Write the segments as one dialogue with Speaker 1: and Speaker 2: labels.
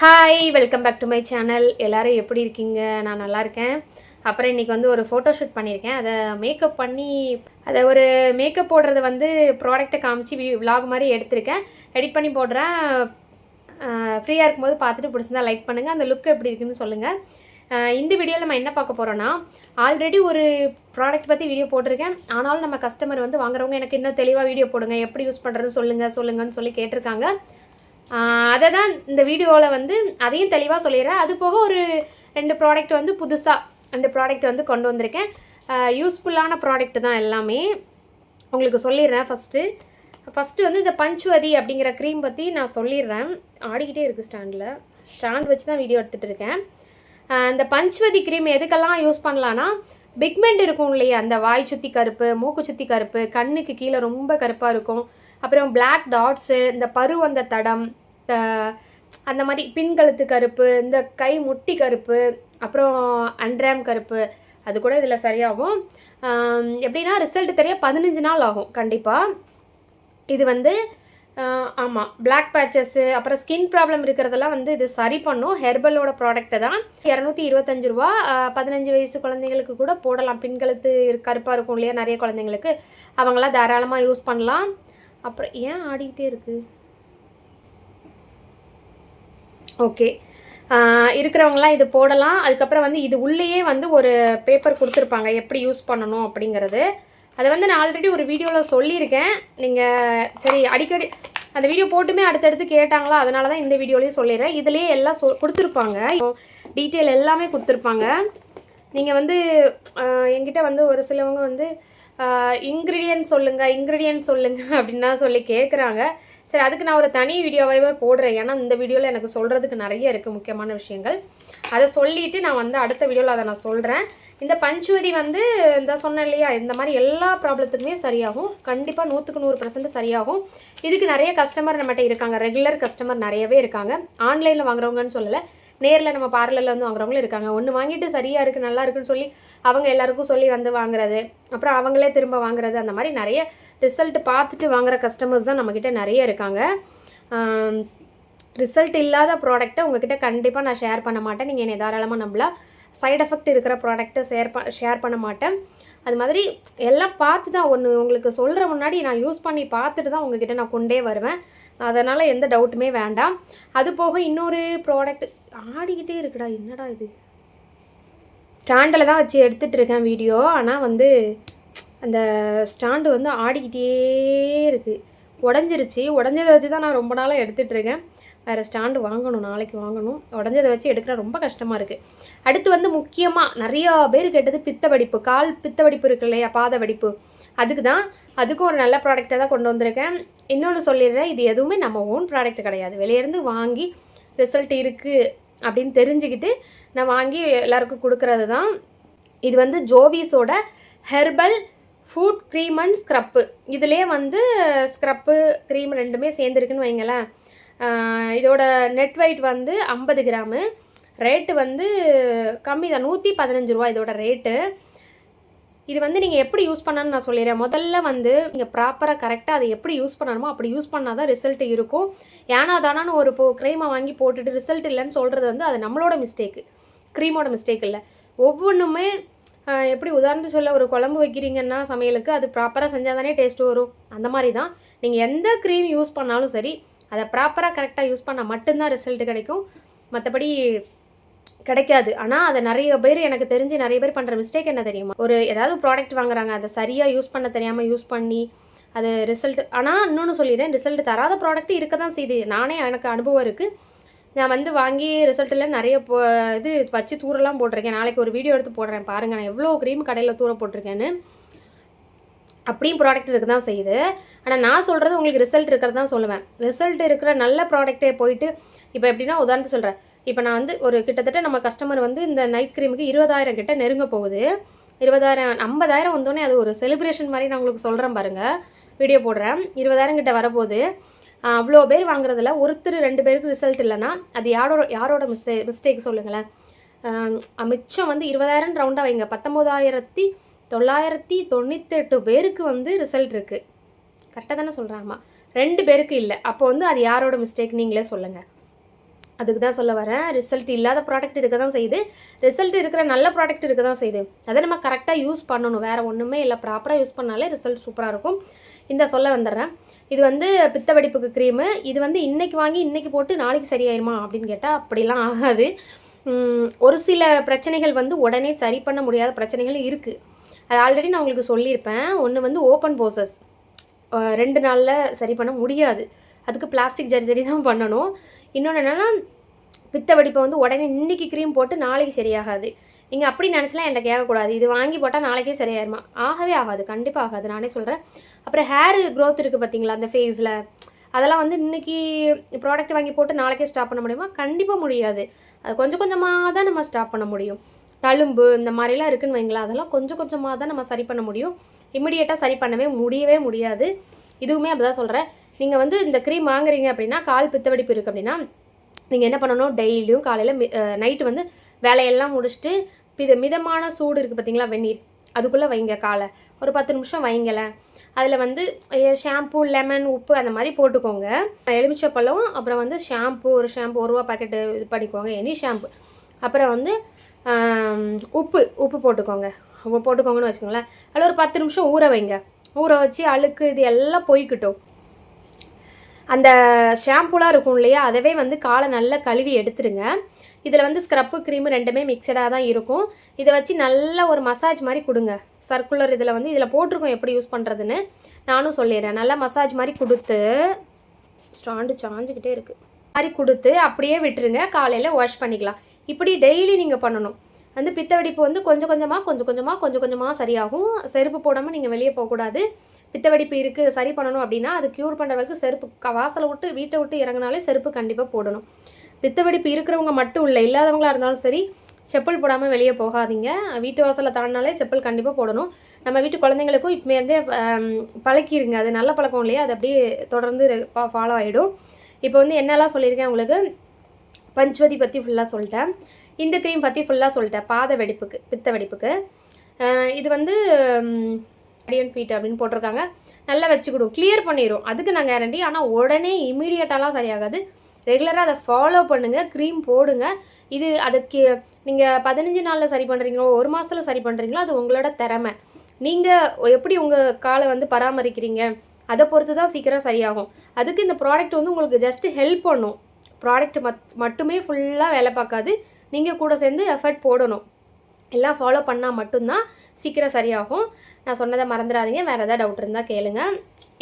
Speaker 1: hi welcome back to my channel எல்லோரும் எப்படி இருக்கீங்க நான் நல்லா இருக்கேன் அப்புறம் இன்றைக்கி வந்து ஒரு ஃபோட்டோ ஷூட் பண்ணியிருக்கேன் அதை மேக்கப் பண்ணி அதை ஒரு மேக்கப் போடுறது வந்து ப்ராடக்ட்டை காமிச்சு விலாக் மாதிரி எடுத்திருக்கேன் எடிட் பண்ணி போடுறேன் ஃப்ரீயாக இருக்கும்போது பார்த்துட்டு பிடிச்சிருந்தா லைக் பண்ணுங்கள் அந்த லுக் எப்படி இருக்குதுன்னு சொல்லுங்கள் இந்த வீடியோவில் நம்ம என்ன பார்க்க போகிறோன்னா ஆல்ரெடி ஒரு ப்ராடக்ட் பற்றி வீடியோ போட்டிருக்கேன் ஆனாலும் நம்ம கஸ்டமர் வந்து வாங்குறவங்க எனக்கு இன்னும் தெளிவாக வீடியோ போடுங்க எப்படி யூஸ் பண்ணுறதுன்னு சொல்லுங்கள் சொல்லுங்கன்னு சொல்லி கேட்டிருக்காங்க அதை தான் இந்த வீடியோவில் வந்து அதையும் தெளிவாக சொல்லிடுறேன் அது போக ஒரு ரெண்டு ப்ராடக்ட் வந்து புதுசாக ரெண்டு ப்ராடக்ட் வந்து கொண்டு வந்திருக்கேன் யூஸ்ஃபுல்லான ப்ராடக்ட் தான் எல்லாமே உங்களுக்கு சொல்லிடுறேன் ஃபஸ்ட்டு ஃபஸ்ட்டு வந்து இந்த பஞ்சுவதி அப்படிங்கிற க்ரீம் பற்றி நான் சொல்லிடுறேன் ஆடிக்கிட்டே இருக்குது ஸ்டாண்டில் ஸ்டாண்ட் வச்சு தான் வீடியோ எடுத்துகிட்டு இருக்கேன் இந்த பஞ்சுவதி க்ரீம் எதுக்கெல்லாம் யூஸ் பண்ணலான்னா பிக்மெண்ட் இருக்கும் இல்லையா அந்த வாய் சுற்றி கருப்பு மூக்கு சுற்றி கருப்பு கண்ணுக்கு கீழே ரொம்ப கருப்பாக இருக்கும் அப்புறம் பிளாக் டாட்ஸு இந்த பருவந்த தடம் அந்த மாதிரி பின்கழுத்து கருப்பு இந்த கை முட்டி கருப்பு அப்புறம் அன்றாம் கருப்பு அது கூட இதில் சரியாகும் எப்படின்னா ரிசல்ட் தெரிய பதினஞ்சு நாள் ஆகும் கண்டிப்பாக இது வந்து ஆமாம் பிளாக் பேச்சஸ்ஸு அப்புறம் ஸ்கின் ப்ராப்ளம் இருக்கிறதெல்லாம் வந்து இது சரி பண்ணும் ஹெர்பலோட ப்ராடக்ட்டு தான் இரநூத்தி இருபத்தஞ்சு ரூபா பதினஞ்சு வயசு குழந்தைங்களுக்கு கூட போடலாம் பின்கழுத்து கருப்பாக இருக்கும் இல்லையா நிறைய குழந்தைங்களுக்கு அவங்களாம் தாராளமாக யூஸ் பண்ணலாம் அப்புறம் ஏன் ஆடிக்கிட்டே இருக்குது ஓகே இருக்கிறவங்களாம் இது போடலாம் அதுக்கப்புறம் வந்து இது உள்ளேயே வந்து ஒரு பேப்பர் கொடுத்துருப்பாங்க எப்படி யூஸ் பண்ணணும் அப்படிங்கிறது அதை வந்து நான் ஆல்ரெடி ஒரு வீடியோவில் சொல்லியிருக்கேன் நீங்கள் சரி அடிக்கடி அந்த வீடியோ போட்டுமே அடுத்தடுத்து கேட்டாங்களா அதனால தான் இந்த வீடியோலையும் சொல்லிடுறேன் இதுலேயே எல்லாம் சொ கொடுத்துருப்பாங்க டீட்டெயில் எல்லாமே கொடுத்துருப்பாங்க நீங்கள் வந்து எங்கிட்ட வந்து ஒரு சிலவங்க வந்து இன்க்ரீடியன்ட் சொல்லுங்கள் இன்க்ரீடியன்ட் சொல்லுங்கள் அப்படின்னா சொல்லி கேட்குறாங்க சரி அதுக்கு நான் ஒரு தனி வீடியோவாகவே போடுறேன் ஏன்னா இந்த வீடியோவில் எனக்கு சொல்கிறதுக்கு நிறைய இருக்குது முக்கியமான விஷயங்கள் அதை சொல்லிவிட்டு நான் வந்து அடுத்த வீடியோவில் அதை நான் சொல்கிறேன் இந்த பஞ்சுவதி வந்து இந்த சொன்னேன் இல்லையா இந்த மாதிரி எல்லா ப்ராப்ளத்துக்குமே சரியாகும் கண்டிப்பாக நூற்றுக்கு நூறு பர்சன்ட் சரியாகும் இதுக்கு நிறைய கஸ்டமர் நம்மகிட்ட இருக்காங்க ரெகுலர் கஸ்டமர் நிறையவே இருக்காங்க ஆன்லைனில் வாங்குறவங்கன்னு சொல்லலை நேரில் நம்ம பார்லரில் வந்து வாங்குறவங்களும் இருக்காங்க ஒன்று வாங்கிட்டு சரியாக இருக்குது நல்லா இருக்குன்னு சொல்லி அவங்க எல்லாருக்கும் சொல்லி வந்து வாங்குறது அப்புறம் அவங்களே திரும்ப வாங்குறது அந்த மாதிரி நிறைய ரிசல்ட் பார்த்துட்டு வாங்குற கஸ்டமர்ஸ் தான் நம்மக்கிட்ட நிறைய இருக்காங்க ரிசல்ட் இல்லாத ப்ராடக்ட்டை உங்ககிட்ட கண்டிப்பாக நான் ஷேர் பண்ண மாட்டேன் நீங்கள் என்னை தாராளமாக நம்மளா சைட் எஃபெக்ட் இருக்கிற ப்ராடக்ட்டை ஷேர் ப ஷேர் பண்ண மாட்டேன் அது மாதிரி எல்லாம் பார்த்து தான் ஒன்று உங்களுக்கு சொல்கிற முன்னாடி நான் யூஸ் பண்ணி பார்த்துட்டு தான் உங்ககிட்ட நான் கொண்டே வருவேன் அதனால் எந்த டவுட்டுமே வேண்டாம் அது போக இன்னொரு ப்ராடக்ட் ஆடிக்கிட்டே இருக்குடா என்னடா இது ஸ்டாண்டில் தான் வச்சு எடுத்துகிட்டு இருக்கேன் வீடியோ ஆனால் வந்து அந்த ஸ்டாண்டு வந்து ஆடிக்கிட்டே இருக்குது உடஞ்சிருச்சு உடஞ்சதை வச்சு தான் நான் ரொம்ப நாளாக எடுத்துகிட்டு இருக்கேன் வேறு ஸ்டாண்டு வாங்கணும் நாளைக்கு வாங்கணும் உடஞ்சதை வச்சு எடுக்கிற ரொம்ப கஷ்டமாக இருக்குது அடுத்து வந்து முக்கியமாக நிறையா பேர் கேட்டது பித்த வடிப்பு கால் பித்த வடிப்பு இருக்கு இல்லையா பாத வடிப்பு அதுக்கு தான் அதுக்கும் ஒரு நல்ல ப்ராடக்டாக தான் கொண்டு வந்திருக்கேன் இன்னொன்று சொல்லிடுறேன் இது எதுவுமே நம்ம ஓன் ப்ராடக்ட் கிடையாது வெளியேருந்து வாங்கி ரிசல்ட் இருக்குது அப்படின்னு தெரிஞ்சுக்கிட்டு நான் வாங்கி எல்லாருக்கும் கொடுக்கறது தான் இது வந்து ஜோவிஸோட herbal foot cream and scrub இதிலே வந்து ஸ்க்ரப்பு க்ரீம் ரெண்டுமே சேர்ந்துருக்குன்னு வைங்களேன் இதோட நெட் வெயிட் வந்து ஐம்பது கிராமு ரேட்டு வந்து கம்மி தான் நூற்றி பதினஞ்சு ரூபா இதோட ரேட்டு இது வந்து நீங்கள் எப்படி யூஸ் பண்ணணும்னு நான் சொல்லிடுறேன் முதல்ல வந்து நீங்கள் ப்ராப்பராக கரெக்டாக அதை எப்படி யூஸ் பண்ணணுமோ அப்படி யூஸ் பண்ணால் தான் ரிசல்ட் இருக்கும் ஏன்னா தானான்னு ஒரு இப்போ க்ரீமை வாங்கி போட்டுட்டு ரிசல்ட் இல்லைன்னு சொல்கிறது வந்து அது நம்மளோட மிஸ்டேக்கு க்ரீமோட மிஸ்டேக் இல்லை ஒவ்வொன்றுமே எப்படி உதாரணத்து சொல்ல ஒரு குழம்பு வைக்கிறீங்கன்னா சமையலுக்கு அது ப்ராப்பராக செஞ்சால் தானே டேஸ்ட்டு வரும் அந்த மாதிரி தான் நீங்கள் எந்த க்ரீம் யூஸ் பண்ணாலும் சரி அதை ப்ராப்பராக கரெக்டாக யூஸ் பண்ணால் மட்டும்தான் ரிசல்ட் கிடைக்கும் மற்றபடி கிடைக்காது ஆனால் அதை நிறைய பேர் எனக்கு தெரிஞ்சு நிறைய பேர் பண்ணுற மிஸ்டேக் என்ன தெரியுமா ஒரு ஏதாவது ப்ராடக்ட் வாங்குறாங்க அதை சரியாக யூஸ் பண்ண தெரியாமல் யூஸ் பண்ணி அது ரிசல்ட் ஆனால் இன்னொன்று சொல்லிடுறேன் ரிசல்ட் தராத ப்ராடக்ட் இருக்க தான் செய்து நானே எனக்கு அனுபவம் இருக்குது நான் வந்து வாங்கி ரிசல்ட்டில் நிறைய இது வச்சு தூரெல்லாம் போட்டிருக்கேன் நாளைக்கு ஒரு வீடியோ எடுத்து போடுறேன் பாருங்கள் நான் எவ்வளோ க்ரீம் கடையில் தூர போட்டிருக்கேன்னு அப்படியும் ப்ராடக்ட் இருக்க தான் செய்யுது ஆனால் நான் சொல்கிறது உங்களுக்கு ரிசல்ட் இருக்கிறது தான் சொல்லுவேன் ரிசல்ட் இருக்கிற நல்ல ப்ராடக்டே போயிட்டு இப்போ எப்படின்னா உதாரணத்து சொல்கிறேன் இப்போ நான் வந்து ஒரு கிட்டத்தட்ட நம்ம கஸ்டமர் வந்து இந்த நைட் க்ரீமுக்கு இருபதாயிரம் கிட்ட நெருங்க போகுது இருபதாயிரம் ஐம்பதாயிரம் வந்தோடனே அது ஒரு செலிப்ரேஷன் மாதிரி நான் உங்களுக்கு சொல்கிறேன் பாருங்கள் வீடியோ போடுறேன் இருபதாயிரம் கிட்ட வரபோது அவ்வளோ பேர் வாங்குறதுல ஒருத்தர் ரெண்டு பேருக்கு ரிசல்ட் இல்லைன்னா அது யாரோட யாரோட மிஸ்டே மிஸ்டேக் சொல்லுங்களேன் மிச்சம் வந்து இருபதாயிரம் ரவுண்டாக வைங்க பத்தொம்போதாயிரத்தி தொள்ளாயிரத்தி தொண்ணூத்தெட்டு பேருக்கு வந்து ரிசல்ட் இருக்குது கரெக்டாக தானே சொல்கிறாங்கம்மா ரெண்டு பேருக்கு இல்லை அப்போ வந்து அது யாரோட மிஸ்டேக் நீங்களே சொல்லுங்கள் அதுக்கு தான் சொல்ல வரேன் ரிசல்ட் இல்லாத ப்ராடக்ட் இருக்க தான் செய்யுது ரிசல்ட் இருக்கிற நல்ல ப்ராடக்ட் இருக்க தான் செய்யுது அதை நம்ம கரெக்டாக யூஸ் பண்ணணும் வேறு ஒன்றுமே இல்லை ப்ராப்பராக யூஸ் பண்ணாலே ரிசல்ட் சூப்பராக இருக்கும் இந்த சொல்ல வந்துடுறேன் இது வந்து பித்த வெடிப்புக்கு க்ரீமு இது வந்து இன்றைக்கி வாங்கி இன்றைக்கி போட்டு நாளைக்கு சரியாயிருமா அப்படின்னு கேட்டால் அப்படிலாம் ஆகாது ஒரு சில பிரச்சனைகள் வந்து உடனே சரி பண்ண முடியாத பிரச்சனைகள் இருக்குது அது ஆல்ரெடி நான் உங்களுக்கு சொல்லியிருப்பேன் ஒன்று வந்து ஓப்பன் போசஸ் ரெண்டு நாளில் சரி பண்ண முடியாது அதுக்கு பிளாஸ்டிக் ஜரி தான் பண்ணணும் இன்னொன்று என்னென்னா பித்த வெடிப்பை வந்து உடனே இன்றைக்கி க்ரீம் போட்டு நாளைக்கு சரியாகாது நீங்கள் அப்படி நினச்சலாம் என்கிட்ட கேட்கக்கூடாது இது வாங்கி போட்டால் நாளைக்கே சரியாயிருமா ஆகவே ஆகாது கண்டிப்பாக ஆகாது நானே சொல்கிறேன் அப்புறம் ஹேர் க்ரோத் இருக்குது பார்த்தீங்களா அந்த ஃபேஸில் அதெல்லாம் வந்து இன்றைக்கி ப்ராடக்ட் வாங்கி போட்டு நாளைக்கே ஸ்டாப் பண்ண முடியுமா கண்டிப்பாக முடியாது அது கொஞ்சம் கொஞ்சமாக தான் நம்ம ஸ்டாப் பண்ண முடியும் தழும்பு இந்த மாதிரிலாம் இருக்குன்னு வைங்களா அதெல்லாம் கொஞ்சம் கொஞ்சமாக தான் நம்ம சரி பண்ண முடியும் இமிடியேட்டாக சரி பண்ணவே முடியவே முடியாது இதுவுமே அப்படி தான் சொல்கிறேன் நீங்கள் வந்து இந்த க்ரீம் வாங்குறீங்க அப்படின்னா கால் பித்தவெடிப்பு இருக்குது அப்படின்னா நீங்கள் என்ன பண்ணணும் டெய்லியும் காலையில் நைட்டு வந்து வேலையெல்லாம் முடிச்சுட்டு மித மிதமான சூடு இருக்குது பார்த்தீங்களா வெந்நீர் அதுக்குள்ளே வைங்க காலை ஒரு பத்து நிமிஷம் வைங்களேன் அதில் வந்து ஷாம்பு லெமன் உப்பு அந்த மாதிரி போட்டுக்கோங்க எலுமிச்சப்பழம் அப்புறம் வந்து ஷாம்பு ஒரு ஷாம்பு ஒரு ரூபா பாக்கெட்டு இது பண்ணிக்கோங்க எனி ஷாம்பு அப்புறம் வந்து உப்பு உப்பு போட்டுக்கோங்க போட்டுக்கோங்கன்னு வச்சுக்கோங்களேன் அதில் ஒரு பத்து நிமிஷம் ஊற வைங்க ஊற வச்சு அழுக்கு இது எல்லாம் போய்க்கிட்டோம் அந்த ஷாம்புலாம் இருக்கும் இல்லையா அதவே வந்து காலை நல்லா கழுவி எடுத்துருங்க இதில் வந்து ஸ்க்ரப்பு க்ரீமு ரெண்டுமே மிக்சடாக தான் இருக்கும் இதை வச்சு நல்ல ஒரு மசாஜ் மாதிரி கொடுங்க சர்க்குலர் இதில் வந்து இதில் போட்டிருக்கோம் எப்படி யூஸ் பண்ணுறதுன்னு நானும் சொல்லிடுறேன் நல்லா மசாஜ் மாதிரி கொடுத்து ஸ்டாண்டு சாஞ்சிக்கிட்டே இருக்குது மாதிரி கொடுத்து அப்படியே விட்டுருங்க காலையில் வாஷ் பண்ணிக்கலாம் இப்படி டெய்லி நீங்கள் பண்ணணும் வந்து பித்த வெடிப்பு வந்து கொஞ்சம் கொஞ்சமாக கொஞ்சம் கொஞ்சமாக கொஞ்சம் கொஞ்சமாக சரியாகும் செருப்பு போடாமல் நீங்கள் வெளியே போகக்கூடாது பித்த வெடிப்பு இருக்குது சரி பண்ணணும் அப்படின்னா அது க்யூர் பண்ணுற வரைக்கும் செருப்பு வாசலை விட்டு வீட்டை விட்டு இறங்கினாலே செருப்பு கண்டிப்பாக போடணும் பித்த வெடிப்பு இருக்கிறவங்க மட்டும் இல்லை இல்லாதவங்களாக இருந்தாலும் சரி செப்பல் போடாமல் வெளியே போகாதீங்க வீட்டு வாசலில் தாண்டினாலே செப்பல் கண்டிப்பாக போடணும் நம்ம வீட்டு குழந்தைங்களுக்கும் இப்போருந்தே பழக்கிருங்க அது நல்ல பழக்கம் இல்லையா அது அப்படியே தொடர்ந்து ஃபாலோ ஆகிடும் இப்போ வந்து என்னெல்லாம் சொல்லியிருக்கேன் உங்களுக்கு பஞ்சுவதி பற்றி ஃபுல்லாக சொல்லிட்டேன் இந்த க்ரீம் பற்றி ஃபுல்லாக சொல்லிட்டேன் பாத வெடிப்புக்கு பித்த வெடிப்புக்கு இது வந்து அடியன் ஃபீட் அப்படின்னு போட்டிருக்காங்க நல்லா வச்சுக்கிடும் கிளியர் பண்ணிடும் அதுக்கு நான் கேரண்டி ஆனால் உடனே இமீடியட்டாலாம் சரியாகாது ரெகுலராக அதை ஃபாலோ பண்ணுங்கள் க்ரீம் போடுங்க இது அதுக்கு நீங்கள் பதினஞ்சு நாளில் சரி பண்ணுறீங்களோ ஒரு மாதத்தில் சரி பண்ணுறீங்களோ அது உங்களோட திறமை நீங்கள் எப்படி உங்கள் காலை வந்து பராமரிக்கிறீங்க அதை பொறுத்து தான் சீக்கிரம் சரியாகும் அதுக்கு இந்த ப்ராடக்ட் வந்து உங்களுக்கு ஜஸ்ட்டு ஹெல்ப் பண்ணும் ப்ராடக்ட் மத் மட்டுமே ஃபுல்லாக வேலை பார்க்காது நீங்கள் கூட சேர்ந்து எஃபர்ட் போடணும் எல்லாம் ஃபாலோ பண்ணால் மட்டும்தான் சீக்கிரம் சரியாகும் நான் சொன்னதை மறந்துடாதீங்க வேறு எதாவது டவுட் இருந்தால் கேளுங்க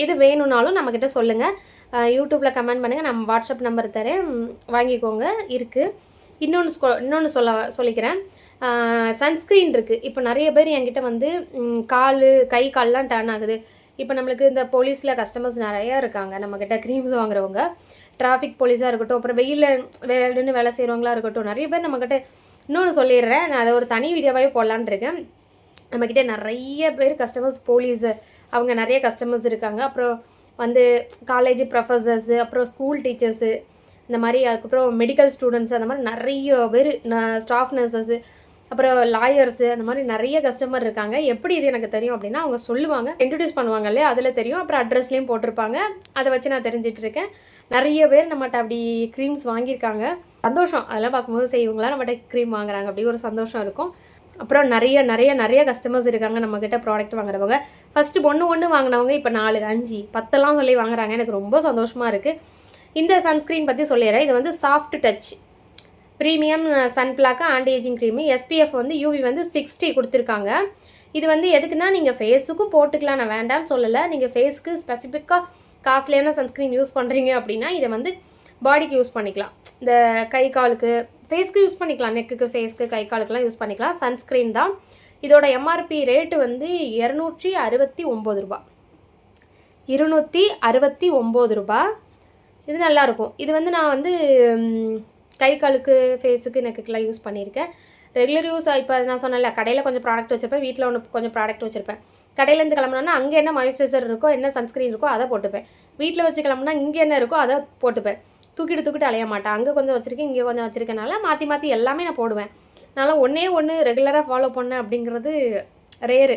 Speaker 1: இது வேணும்னாலும் நம்மக்கிட்ட சொல்லுங்கள் யூடியூப்பில் கமெண்ட் பண்ணுங்கள் நம்ம வாட்ஸ்அப் நம்பர் தரேன் வாங்கிக்கோங்க இருக்குது இன்னொன்று இன்னொன்று சொல்ல சொல்லிக்கிறேன் சன்ஸ்க்ரீன் இருக்குது இப்போ நிறைய பேர் என்கிட்ட வந்து கால் கை கால்லாம் டர்ன் ஆகுது இப்போ நம்மளுக்கு இந்த போலீஸில் கஸ்டமர்ஸ் நிறையா இருக்காங்க நம்மக்கிட்ட க்ரீம்ஸ் வாங்குறவங்க டிராஃபிக் போலீஸாக இருக்கட்டும் அப்புறம் வெயிலில் வேலைன்னு வேலை செய்கிறவங்களா இருக்கட்டும் நிறைய பேர் நம்மக்கிட்ட இன்னொன்று சொல்லிடுறேன் நான் அதை ஒரு தனி வீடியோவாகவே போடலான் இருக்கேன் நம்மக்கிட்ட நிறைய பேர் கஸ்டமர்ஸ் போலீஸு அவங்க நிறைய கஸ்டமர்ஸ் இருக்காங்க அப்புறம் வந்து காலேஜ் ப்ரொஃபஸர்ஸு அப்புறம் ஸ்கூல் டீச்சர்ஸு இந்த மாதிரி அதுக்கப்புறம் மெடிக்கல் ஸ்டூடெண்ட்ஸ் அந்த மாதிரி நிறைய பேர் ஸ்டாஃப் நர்சஸ்ஸு அப்புறம் லாயர்ஸு அந்த மாதிரி நிறைய கஸ்டமர் இருக்காங்க எப்படி இது எனக்கு தெரியும் அப்படின்னா அவங்க சொல்லுவாங்க இன்ட்ரடியூஸ் பண்ணுவாங்க இல்லையா அதில் தெரியும் அப்புறம் அட்ரஸ்லேயும் போட்டிருப்பாங்க அதை வச்சு நான் தெரிஞ்சிட்ருக்கேன் நிறைய பேர் நம்மகிட்ட அப்படி க்ரீம்ஸ் வாங்கியிருக்காங்க சந்தோஷம் அதெல்லாம் பார்க்கும்போது செய்வங்களா நம்மகிட்ட க்ரீம் வாங்குறாங்க அப்படி ஒரு சந்தோஷம் இருக்கும் அப்புறம் நிறைய நிறைய நிறைய கஸ்டமர்ஸ் இருக்காங்க நம்மக்கிட்ட ப்ராடக்ட் வாங்குறவங்க ஃபஸ்ட்டு ஒன்று ஒன்று வாங்கினவங்க இப்போ நாலு அஞ்சு பத்தெல்லாம் சொல்லி வாங்குறாங்க எனக்கு ரொம்ப சந்தோஷமாக இருக்குது இந்த சன்ஸ்க்ரீன் பற்றி சொல்லிடுறேன் இது வந்து soft touch premium sunblock anti aging cream SPF வந்து யூவி வந்து சிக்ஸ்டி கொடுத்துருக்காங்க இது வந்து எதுக்குன்னா நீங்கள் ஃபேஸுக்கும் போட்டுக்கலாம் நான் வேண்டாம்னு சொல்லலை நீங்கள் ஃபேஸுக்கு ஸ்பெசிஃபிக்காக காஸ்ட்லியான சன்ஸ்க்ரீன் யூஸ் பண்ணுறீங்க அப்படின்னா இதை வந்து பாடிக்கு யூஸ் பண்ணிக்கலாம் இந்த கை காலுக்கு ஃபேஸ்க்கு யூஸ் பண்ணிக்கலாம் நெக்குக்கு ஃபேஸ்க்கு கை காலுக்குலாம் யூஸ் பண்ணிக்கலாம் சன்ஸ்க்ரீன் தான் இதோட எம்ஆர்பி ரேட்டு வந்து இரநூற்றி அறுபத்தி ஒம்பது ரூபா இருநூற்றி அறுபத்தி ஒம்பது ரூபா இது நல்லாயிருக்கும் இது வந்து நான் வந்து கை காலுக்கு ஃபேஸுக்கு நெக்குக்கெலாம் யூஸ் பண்ணியிருக்கேன் ரெகுலர் யூஸ் இப்போ நான் சொன்னேன்ல கடையில் கொஞ்சம் ப்ராடக்ட் வச்சுருப்பேன் வீட்டில் ஒன்று கொஞ்சம் ப்ராடக்ட் வச்சுருப்பேன் கடையிலேருந்து கிளம்புனா அங்கே என்ன மாய்ஸ்சரைசர் இருக்கோ என்ன சன்ஸ்க்ரீன் இருக்கோ அதை போட்டுப்பேன் வீட்டில் வச்சு கிளம்புனா இங்கே என்ன இருக்கோ அதை போட்டுப்பேன் தூக்கிட்டு தூக்கிட்டு அலைய மாட்டேன் அங்கே கொஞ்சம் வச்சுருக்கேன் இங்கே கொஞ்சம் வச்சுருக்கனால மாற்றி மாற்றி எல்லாமே நான் போடுவேன் அதனால் ஒன்றே ஒன்று ரெகுலராக ஃபாலோ பண்ணேன் அப்படிங்கிறது ரேரு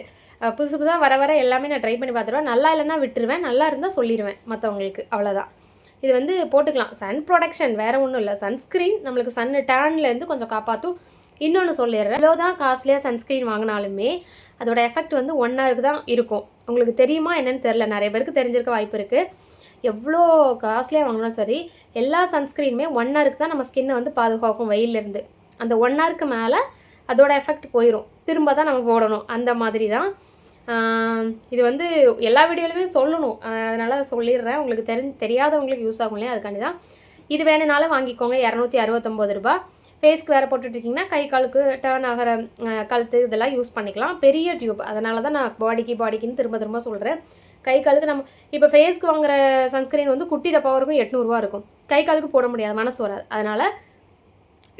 Speaker 1: புதுசு புதுசாக வர வர எல்லாமே நான் ட்ரை பண்ணி பார்த்துருவேன் நல்லா இல்லைனா விட்டுருவேன் நல்லா இருந்தால் சொல்லிடுவேன் மற்றவங்களுக்கு அவ்வளோதான் இது வந்து போட்டுக்கலாம் சன் ப்ரொடக்ஷன் வேறு ஒன்றும் இல்லை சன்ஸ்க்ரீன் நம்மளுக்கு சன் டேன்லேருந்து கொஞ்சம் காப்பாற்றும் இன்னொன்று சொல்லிடுறேன் இவ்வளோ தான் காஸ்ட்லியாக சன்ஸ்க்ரீன் வாங்கினாலுமே அதோட எஃபெக்ட் வந்து ஒன் ஹவருக்கு தான் இருக்கும் உங்களுக்கு தெரியுமா என்னென்னு தெரில நிறைய பேருக்கு தெரிஞ்சிருக்க வாய்ப்பு இருக்குது எவ்வளோ காஸ்ட்லியாக வாங்கினாலும் சரி எல்லா சன்ஸ்க்ரீனுமே ஒன் ஹவருக்கு தான் நம்ம ஸ்கின்னை வந்து பாதுகாக்கும் வெயிலிருந்து அந்த ஒன் ஹவருக்கு மேலே அதோட எஃபெக்ட் போயிடும் திரும்ப தான் நம்ம போடணும் அந்த மாதிரி தான் இது வந்து எல்லா வீடியோலையுமே சொல்லணும் அதனால் சொல்லிடுறேன் உங்களுக்கு தெரிஞ்சு தெரியாதவங்களுக்கு யூஸ் ஆகும் இல்லையா அதுக்காண்டி தான் இது வேணுனாலும் வாங்கிக்கோங்க இரநூத்தி அறுபத்தொம்போது ரூபா ஃபேஸ்க்கு வேறு போட்டுட்ருக்கீங்கன்னா கை காலுக்கு டேர்ன் ஆகிற கழுத்து இதெல்லாம் யூஸ் பண்ணிக்கலாம் பெரிய டியூப் அதனால தான் நான் பாடிக்கு பாடிக்குன்னு திரும்ப திரும்ப சொல்கிறேன் கை காலுக்கு நம்ம இப்போ ஃபேஸ்க்கு வாங்குற சன்ஸ்க்ரீன் வந்து குட்டி டப்பா வரைக்கும் எட்நூறுரூவா இருக்கும் கை காலுக்கு போட முடியாது மனசு வராது அதனால்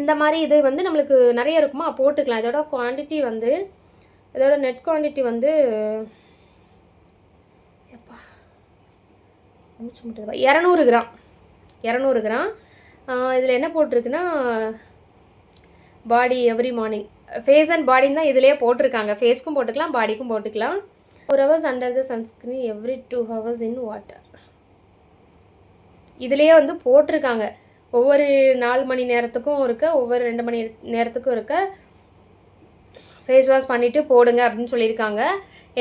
Speaker 1: இந்த மாதிரி இது வந்து நம்மளுக்கு நிறைய இருக்குமா போட்டுக்கலாம் இதோட குவான்டிட்டி வந்து இதோட நெட் குவான்டிட்டி வந்து எப்பா இரநூறு கிராம் இரநூறு கிராம் இதில் என்ன போட்டிருக்குன்னா body every morning face and பாடின்னு தான் இதிலே போட்டிருக்காங்க ஃபேஸ்க்கும் போட்டுக்கலாம் பாடிக்கும் போட்டுக்கலாம் four hours under the sunscreen every two hours in water இதுலேயே வந்து போட்டிருக்காங்க ஒவ்வொரு நாலு மணி நேரத்துக்கும் இருக்க ஒவ்வொரு ரெண்டு மணி நேரத்துக்கும் இருக்க ஃபேஸ் வாஷ் பண்ணிவிட்டு போடுங்க அப்படின்னு சொல்லியிருக்காங்க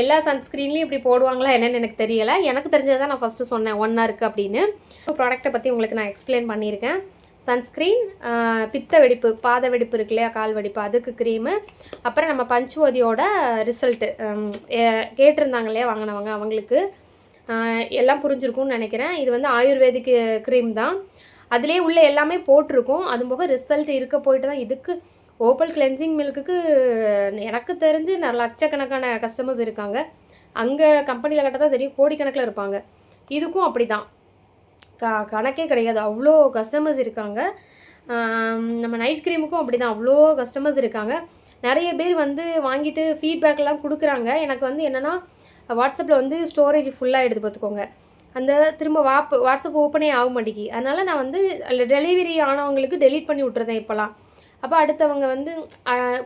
Speaker 1: எல்லா சன்ஸ்க்ரீன்லேயும் இப்படி போடுவாங்களா என்னென்னு எனக்கு தெரியலை எனக்கு தெரிஞ்சதை நான் ஃபஸ்ட்டு சொன்னேன் ஒன்றா இருக்குது அப்படின்னு ப்ராடக்ட்டை பற்றி உங்களுக்கு நான் எக்ஸ்பிளைன் பண்ணியிருக்கேன் சன்ஸ்க்ரீன் பித்த வெடிப்பு பாத வெடிப்பு இருக்கு இல்லையா கால் வெடிப்பு அதுக்கு க்ரீமு அப்புறம் நம்ம பஞ்சுவதியோட ரிசல்ட்டு கேட்டிருந்தாங்க இல்லையா வாங்கினவங்க அவங்களுக்கு எல்லாம் புரிஞ்சிருக்கும்னு நினைக்கிறேன் இது வந்து ஆயுர்வேதிக்கு க்ரீம் தான் அதிலே உள்ள எல்லாமே போட்டிருக்கும் அது போக ரிசல்ட் இருக்க போயிட்டு தான் இதுக்கு ஓப்பல் கிளென்சிங் மில்க்குக்கு எனக்கு தெரிஞ்சு நிறைய லட்சக்கணக்கான கஸ்டமர்ஸ் இருக்காங்க அங்கே கம்பெனியில் கட்ட தான் தெரியும் கோடிக்கணக்கில் இருப்பாங்க இதுக்கும் அப்படி தான் க கணக்கே கிடையாது அவ்வளோ கஸ்டமர்ஸ் இருக்காங்க நம்ம நைட் க்ரீமுக்கும் அப்படி தான் அவ்வளோ கஸ்டமர்ஸ் இருக்காங்க நிறைய பேர் வந்து வாங்கிட்டு ஃபீட்பேக்லாம் கொடுக்குறாங்க எனக்கு வந்து என்னென்னா வாட்ஸ்அப்பில் வந்து ஸ்டோரேஜ் ஃபுல்லாக எடுத்து பார்த்துக்கோங்க அந்த திரும்ப வாப் வாட்ஸ்அப் ஓப்பனே ஆக மாட்டேங்கி அதனால் நான் வந்து டெலிவரி ஆனவங்களுக்கு டெலீட் பண்ணி விட்டுறதேன் இப்போலாம் அப்போ அடுத்தவங்க வந்து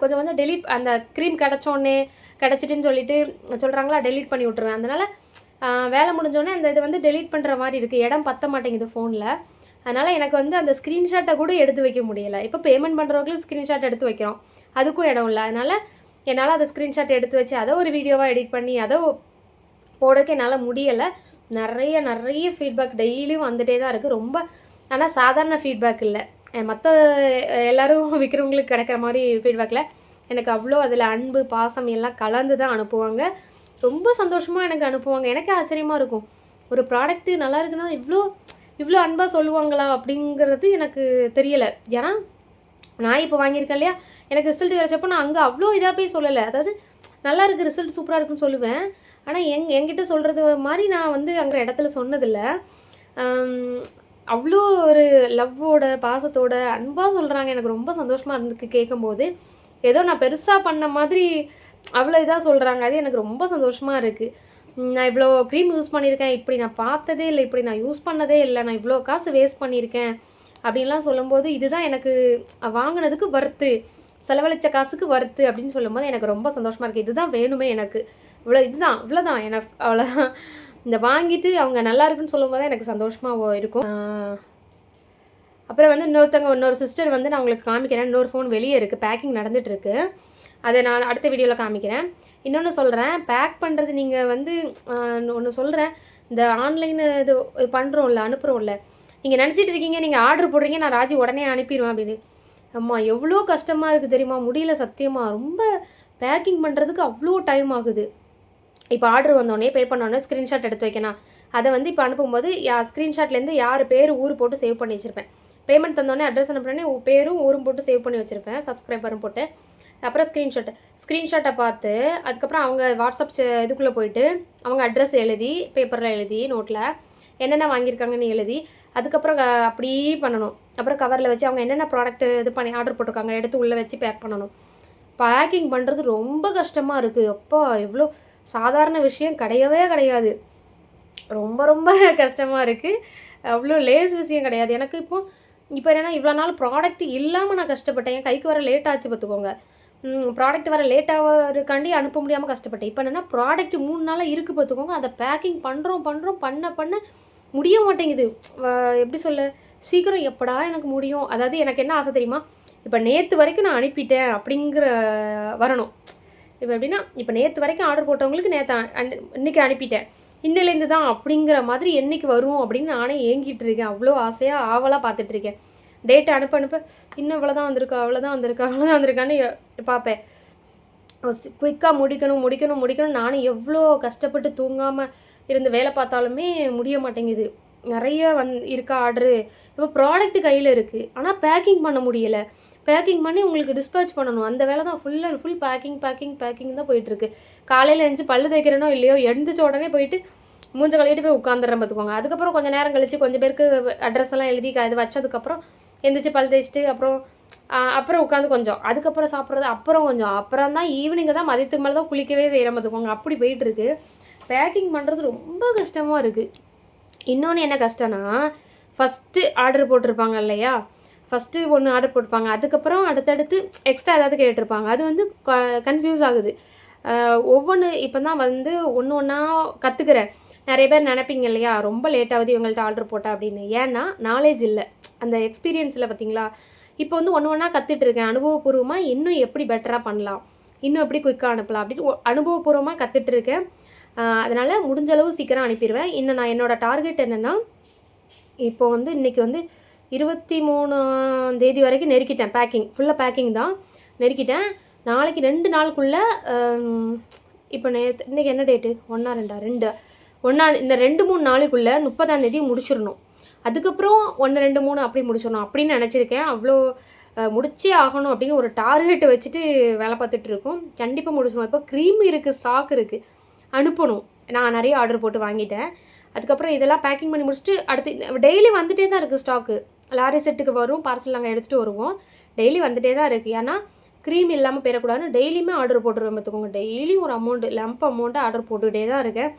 Speaker 1: கொஞ்சம் வந்து டெலீட் அந்த க்ரீம் கிடச்சோன்னே கிடச்சிட்டுன்னு சொல்லிட்டு சொல்கிறாங்களா டெலீட் பண்ணி விட்ருவேன் அதனால் வேலை முடிஞ்சோடனே அந்த இது வந்து டெலீட் பண்ணுற மாதிரி இருக்குது இடம் பற்ற மாட்டேங்குது ஃபோனில் அதனால் எனக்கு வந்து அந்த ஸ்க்ரீன்ஷாட்டை கூட எடுத்து வைக்க முடியலை இப்போ பேமெண்ட் பண்ணுறவங்களும் ஸ்க்ரீன்ஷாட் எடுத்து வைக்கிறோம் அதுக்கும் இடம் இல்லை அதனால் என்னால் அதை ஸ்க்ரீன்ஷாட் எடுத்து வச்சு அதை ஒரு வீடியோவாக எடிட் பண்ணி அதை போடக்கு என்னால் முடியலை நிறைய நிறைய ஃபீட்பேக் டெய்லியும் வந்துகிட்டே தான் இருக்குது ரொம்ப ஆனால் சாதாரண ஃபீட்பேக் இல்லை மற்ற எல்லோரும் விற்கிறவங்களுக்கு கிடைக்கிற மாதிரி ஃபீட்பேக்கில் எனக்கு அவ்வளோ அதில் அன்பு பாசம் எல்லாம் கலந்து தான் அனுப்புவாங்க ரொம்ப சந்தோஷமாக எனக்கு அனுப்புவாங்க எனக்கே ஆச்சரியமாக இருக்கும் ஒரு ப்ராடக்ட்டு நல்லா இருக்குன்னா இவ்வளோ இவ்வளோ அன்பாக சொல்லுவாங்களா அப்படிங்கிறது எனக்கு தெரியலை ஏன்னா நான் இப்போ வாங்கியிருக்கேன் இல்லையா எனக்கு ரிசல்ட் கிடச்சப்போ நான் அங்கே அவ்வளோ இதாக போய் சொல்லலை அதாவது நல்லா இருக்குது ரிசல்ட் சூப்பராக இருக்குன்னு சொல்லுவேன் ஆனால் எங் என்கிட்ட சொல்கிறது மாதிரி நான் வந்து அங்கே இடத்துல சொன்னதில்லை அவ்வளோ ஒரு லவ்வோட பாசத்தோட அன்பாக சொல்கிறாங்க எனக்கு ரொம்ப சந்தோஷமாக இருந்துக்கு கேட்கும்போது ஏதோ நான் பெருசாக பண்ண மாதிரி அவ்வளோ இதாக சொல்கிறாங்க அது எனக்கு ரொம்ப சந்தோஷமாக இருக்குது நான் இவ்வளோ க்ரீம் யூஸ் பண்ணியிருக்கேன் இப்படி நான் பார்த்ததே இல்லை இப்படி நான் யூஸ் பண்ணதே இல்லை நான் இவ்வளோ காசு வேஸ்ட் பண்ணியிருக்கேன் அப்படின்லாம் சொல்லும்போது இதுதான் எனக்கு வாங்கினதுக்கு வர்த்து செலவழித்த காசுக்கு வர்த்து அப்படின்னு சொல்லும்போது எனக்கு ரொம்ப சந்தோஷமாக இருக்குது இதுதான் வேணுமே எனக்கு இவ்வளோ இதுதான் இவ்வளோதான் எனக்கு அவ்வளோதான் இந்த வாங்கிட்டு அவங்க நல்லா இருக்குன்னு சொல்லும்போது எனக்கு சந்தோஷமாக இருக்கும் அப்புறம் வந்து இன்னொருத்தவங்க இன்னொரு சிஸ்டர் வந்து நான் உங்களுக்கு காமிக்கிறேன் இன்னொரு ஃபோன் வெளியே இருக்குது பேக்கிங் நடந்துகிட்ருக்கு அதை நான் அடுத்த வீடியோவில் காமிக்கிறேன் இன்னொன்று சொல்கிறேன் பேக் பண்ணுறது நீங்கள் வந்து ஒன்று சொல்கிறேன் இந்த ஆன்லைன் இது பண்ணுறோம்ல அனுப்புகிறோம்ல நீங்கள் நினச்சிட்டு இருக்கீங்க நீங்கள் ஆர்டர் போடுறீங்க நான் ராஜி உடனே அனுப்பிடுவேன் அப்படின்னு அம்மா எவ்வளோ கஷ்டமாக இருக்குது தெரியுமா முடியல சத்தியமாக ரொம்ப பேக்கிங் பண்ணுறதுக்கு அவ்வளோ டைம் ஆகுது இப்போ ஆர்டர் வந்தோடனே பே பண்ணோடனே ஸ்க்ரீன்ஷாட் எடுத்து வைக்கணும் அதை வந்து இப்போ அனுப்பும்போது யா ஸ்க்ரீன்ஷாட்லேருந்து யார் பேர் ஊர் போட்டு சேவ் பண்ணி வச்சுருப்பேன் பேமெண்ட் தந்தோடனே அட்ரஸ் அனுப்புனோடனே பேரும் ஊரும் போட்டு சேவ் பண்ணி வச்சுருப்பேன் சப்ஸ்கிரைபரும் போட்டு அப்புறம் ஸ்க்ரீன்ஷாட் ஸ்க்ரீன்ஷாட்டை பார்த்து அதுக்கப்புறம் அவங்க வாட்ஸ்அப் இதுக்குள்ளே போயிட்டு அவங்க அட்ரஸ் எழுதி பேப்பரில் எழுதி நோட்டில் என்னென்ன வாங்கியிருக்காங்கன்னு எழுதி அதுக்கப்புறம் அப்படியே பண்ணணும் அப்புறம் கவரில் வச்சு அவங்க என்னென்ன ப்ராடக்ட் இது பண்ணி ஆர்டர் போட்டிருக்காங்க எடுத்து உள்ளே வச்சு பேக் பண்ணணும் பேக்கிங் பண்ணுறது ரொம்ப கஷ்டமாக இருக்குது அப்பா எவ்வளோ சாதாரண விஷயம் கிடையவே கிடையாது ரொம்ப ரொம்ப கஷ்டமாக இருக்குது அவ்வளோ லேஸ் விஷயம் கிடையாது எனக்கு இப்போது இப்போ என்னென்னா இவ்வளோ நாள் ப்ராடக்ட் இல்லாமல் நான் கஷ்டப்பட்டேன் என் கைக்கு வர லேட் ஆச்சு பார்த்துக்கோங்க ப்ராடக்ட் வர லேட்டாகிறக்காண்டி அனுப்ப முடியாமல் கஷ்டப்பட்டேன் இப்போ என்னென்னா ப்ராடக்ட் மூணு நாளாக இருக்குது பார்த்துக்கோங்க அதை பேக்கிங் பண்ணுறோம் பண்ணுறோம் பண்ண பண்ண முடிய மாட்டேங்குது எப்படி சொல்ல சீக்கிரம் எப்படா எனக்கு முடியும் அதாவது எனக்கு என்ன ஆசை தெரியுமா இப்போ நேற்று வரைக்கும் நான் அனுப்பிட்டேன் அப்படிங்கிற வரணும் இப்போ எப்படின்னா இப்போ நேற்று வரைக்கும் ஆர்டர் போட்டவங்களுக்கு நேற்று இன்றைக்கி அனுப்பிட்டேன் இன்னிலேருந்து தான் அப்படிங்கிற மாதிரி என்றைக்கு வரும் அப்படின்னு நானே ஏங்கிட்டு இருக்கேன் அவ்வளோ ஆசையாக ஆவலாக பார்த்துட்ருக்கேன் டேட் அனுப்ப அனுப்ப இன்னும் இவ்வளோதான் வந்திருக்கா அவ்வளோதான் வந்திருக்கா அவ்வளோதான் வந்திருக்கான்னு பார்ப்பேன் குயிக்காக முடிக்கணும் முடிக்கணும் முடிக்கணும் நானும் எவ்வளோ கஷ்டப்பட்டு தூங்காமல் இருந்து வேலை பார்த்தாலுமே முடிய மாட்டேங்குது நிறைய வந் இருக்கா ஆர்டரு இப்போ ப்ராடக்ட் கையில் இருக்குது ஆனால் பேக்கிங் பண்ண முடியலை பேக்கிங் பண்ணி உங்களுக்கு டிஸ்பேச் பண்ணணும் அந்த வேலை தான் full and full packing packing packing தான் போயிட்டுருக்கு காலையில் எழுந்து பல்லு தைக்கிறேனோ இல்லையோ எழுந்துச்ச உடனே போயிட்டு மூஞ்ச கழுவிட்டு போய் உட்காந்துடுறேன் பார்த்துக்கோங்க அதுக்கப்புறம் கொஞ்சம் நேரம் கழித்து கொஞ்சம் பேருக்கு அட்ரஸ் எல்லாம் எழுதி இது வச்சதுக்கப்புறம் எந்திரிச்சு பல் தேய்ச்சிட்டு அப்புறம் அப்புறம் உட்காந்து கொஞ்சம் அதுக்கப்புறம் சாப்பிட்றது அப்புறம் கொஞ்சம் அப்புறம் தான் ஈவினிங்கு தான் மதியத்துக்கு மேலே தான் குளிக்கவே செய்கிற மாதிரி அப்படி போயிட்டுருக்கு பேக்கிங் பண்ணுறது ரொம்ப கஷ்டமாக இருக்குது இன்னொன்று என்ன கஷ்டம்னா ஃபஸ்ட்டு ஆர்டர் போட்டிருப்பாங்க இல்லையா ஃபஸ்ட்டு ஒன்று ஆர்டர் போட்டிருப்பாங்க அதுக்கப்புறம் அடுத்தடுத்து எக்ஸ்ட்ரா ஏதாவது கேட்டிருப்பாங்க அது வந்து கன்ஃபியூஸ் ஆகுது ஒவ்வொன்று இப்போ தான் வந்து ஒன்று ஒன்றா கற்றுக்கிறேன் நிறைய பேர் நினைப்பீங்க இல்லையா ரொம்ப லேட்டாகுது இவங்கள்ட்ட ஆர்டர் போட்டா அப்படின்னு ஏன்னா நாலேஜ் இல்லை அந்த எக்ஸ்பீரியன்ஸில் பார்த்தீங்களா இப்போ வந்து ஒன்று ஒன்றா கற்றுட்ருக்கேன் அனுபவபூர்வமாக இன்னும் எப்படி பெட்டராக பண்ணலாம் இன்னும் எப்படி குயிக்காக அனுப்பலாம் அப்படின்னு அனுபவபூர்வமாக கற்றுட்ருக்கேன் அதனால் முடிஞ்சளவு சீக்கிரம் அனுப்பிடுவேன் இன்னும் நான் என்னோடய டார்கெட் என்னென்னா இப்போ வந்து இன்றைக்கி வந்து இருபத்தி மூணாம் தேதி வரைக்கும் நெருக்கிட்டேன் பேக்கிங் ஃபுல்லாக பேக்கிங் தான் நெருக்கிட்டேன் நாளைக்கு ரெண்டு நாளுக்குள்ளே இப்போ நேற்று இன்றைக்கி என்ன டேட்டு ஒன்றா ரெண்டா ரெண்டு ஒன்றா இந்த ரெண்டு மூணு நாளைக்குள்ளே முப்பதாம் தேதி முடிச்சிடணும் அதுக்கப்புறம் ஒன்று ரெண்டு மூணு அப்படி முடிச்சிடணும் அப்படின்னு நினச்சிருக்கேன் அவ்வளோ முடிச்சே ஆகணும் அப்படின்னு ஒரு டார்கெட் வச்சுட்டு வேலை பார்த்துட்டு இருக்கோம் கண்டிப்பாக முடிச்சிடும் இப்போ க்ரீம் இருக்குது ஸ்டாக் இருக்குது அனுப்பணும் நான் நிறைய ஆர்டர் போட்டு வாங்கிட்டேன் அதுக்கப்புறம் இதெல்லாம் பேக்கிங் பண்ணி முடிச்சுட்டு அடுத்து டெய்லி வந்துகிட்டே தான் இருக்குது ஸ்டாக்கு லாரி செட்டுக்கு வரும் பார்சல் நாங்கள் எடுத்துகிட்டு வருவோம் டெய்லி வந்துகிட்டே தான் இருக்குது ஏன்னா க்ரீம் இல்லாமல் போயிடக்கூடாதுன்னு டெய்லியுமே ஆர்டர் போட்டுருவேன் பார்த்துக்கோங்க டெய்லியும் ஒரு அமௌண்ட்டு லம்ப் அமௌண்ட்டு ஆர்டர் போட்டுக்கிட்டே தான் இருக்கேன்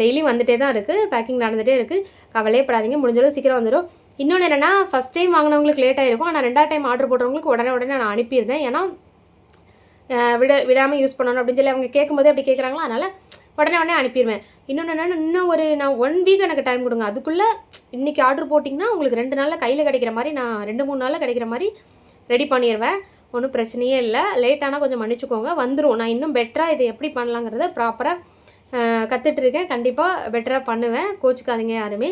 Speaker 1: டெய்லியும் வந்துகிட்டே தான் இருக்குது பேக்கிங் நடந்துகிட்டே இருக்குது கவலையே படாதீங்க முடிஞ்சளவு சீக்கிரம் வந்துடும் இன்னொன்று என்னென்னா ஃபஸ்ட் டைம் வாங்கினவங்களுக்கு லேட் ஆகிருக்கும் ஆனால் ரெண்டாவது டைம் ஆர்டர் போடுறவங்களுக்கு உடனே உடனே நான் அனுப்பியிருந்தேன் ஏன்னா விட விடாமல் யூஸ் பண்ணணும் அப்படின்னு சொல்லி அவங்க கேட்கும்போது அப்படி கேட்குறாங்களா அதனால் உடனே உடனே அனுப்பிடுவேன் இன்னொன்று என்னென்னா இன்னும் ஒரு நான் ஒன் வீக் எனக்கு டைம் கொடுங்க அதுக்குள்ளே இன்றைக்கி ஆர்டர் போட்டிங்கன்னா உங்களுக்கு ரெண்டு நாளில் கையில் கிடைக்கிற மாதிரி நான் ரெண்டு மூணு நாளில் கிடைக்கிற மாதிரி ரெடி பண்ணிடுவேன் ஒன்றும் பிரச்சனையே இல்லை லேட்டானால் கொஞ்சம் மன்னிச்சுக்கோங்க வந்துடும் நான் இன்னும் பெட்டராக இதை எப்படி பண்ணலாங்கிறத ப்ராப்பராக கற்றுட்ருக்கேன் கண்டிப்பாக பெட்டராக பண்ணுவேன் கோச்சுக்காதீங்க யாருமே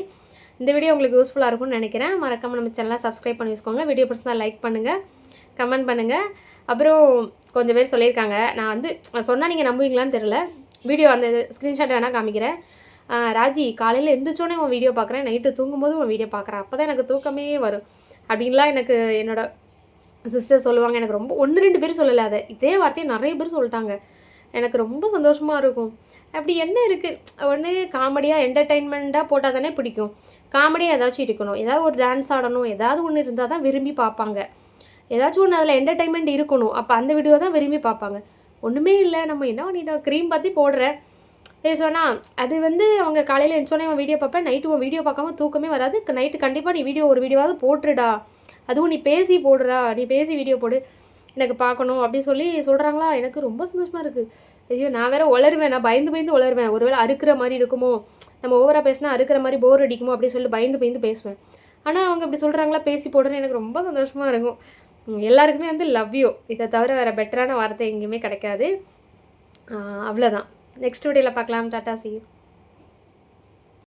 Speaker 1: இந்த வீடியோ உங்களுக்கு யூஸ்ஃபுல்லாக இருக்கும்னு நினைக்கிறேன் மறக்காமல் நம்ம சேனலாக சப்ஸ்கிரைப் பண்ணி வச்சுக்கோங்க வீடியோ பிடிச்சா லைக் பண்ணுங்கள் கமெண்ட் பண்ணுங்கள் அப்புறம் கொஞ்சம் பேர் சொல்லியிருக்காங்க நான் வந்து சொன்னால் நீங்கள் நம்புவீங்களான்னு தெரில வீடியோ அந்த ஸ்க்ரீன்ஷாட் வேணால் காமிக்கிறேன் ராஜி காலையில் எழுந்திரிச்சோன்னே உன் வீடியோ பார்க்குறேன் நைட்டு தூங்கும்போது உன் வீடியோ பார்க்குறேன் அப்போ தான் எனக்கு தூக்கமே வரும் அப்படின்லாம் எனக்கு என்னோட சிஸ்டர் சொல்லுவாங்க எனக்கு ரொம்ப ஒன்று ரெண்டு பேர் சொல்லலை அதை இதே வார்த்தையை நிறைய பேர் சொல்லிட்டாங்க எனக்கு ரொம்ப சந்தோஷமாக இருக்கும் அப்படி என்ன இருக்குது ஒன்று காமெடியாக என்டர்டெயின்மெண்ட்டாக போட்டால் தானே பிடிக்கும் காமெடியாக ஏதாச்சும் இருக்கணும் ஏதாவது ஒரு டான்ஸ் ஆடணும் ஏதாவது ஒன்று இருந்தால் தான் விரும்பி பார்ப்பாங்க ஏதாச்சும் ஒன்று அதில் என்டர்டெயின்மெண்ட் இருக்கணும் அப்போ அந்த வீடியோ தான் விரும்பி பார்ப்பாங்க ஒன்றுமே இல்லை நம்ம என்ன பண்ணிட்டோம் க்ரீம் பற்றி போடுற பேசுவேனா அது வந்து அவங்க காலையில் எழுந்தோடனே அவன் வீடியோ பார்ப்பேன் நைட்டு உன் வீடியோ பார்க்காம தூக்கமே வராது நைட்டு கண்டிப்பாக நீ வீடியோ ஒரு வீடியோவாவது போட்டுடா அதுவும் நீ பேசி போடுறா நீ பேசி வீடியோ போடு எனக்கு பார்க்கணும் அப்படின்னு சொல்லி சொல்கிறாங்களா எனக்கு ரொம்ப சந்தோஷமாக இருக்குது ஐயோ நான் வேற உளருவேன் நான் பயந்து பயந்து உளருவேன் ஒருவேளை அறுக்கிற மாதிரி இருக்குமோ நம்ம ஓவராக பேசினா அறுக்கிற மாதிரி போர் அடிக்குமோ அப்படின்னு சொல்லிட்டு பயந்து பயந்து பேசுவேன் ஆனால் அவங்க அப்படி சொல்கிறாங்களா பேசி போடுறேன்னு எனக்கு ரொம்ப சந்தோஷமாக இருக்கும் எல்லாருக்குமே வந்து லவ் யூ இதை தவிர வேறு பெட்டரான வார்த்தை எங்கேயுமே கிடைக்காது அவ்வளோதான் நெக்ஸ்ட் வீடியோவில் பார்க்கலாம் டாட்டா சீ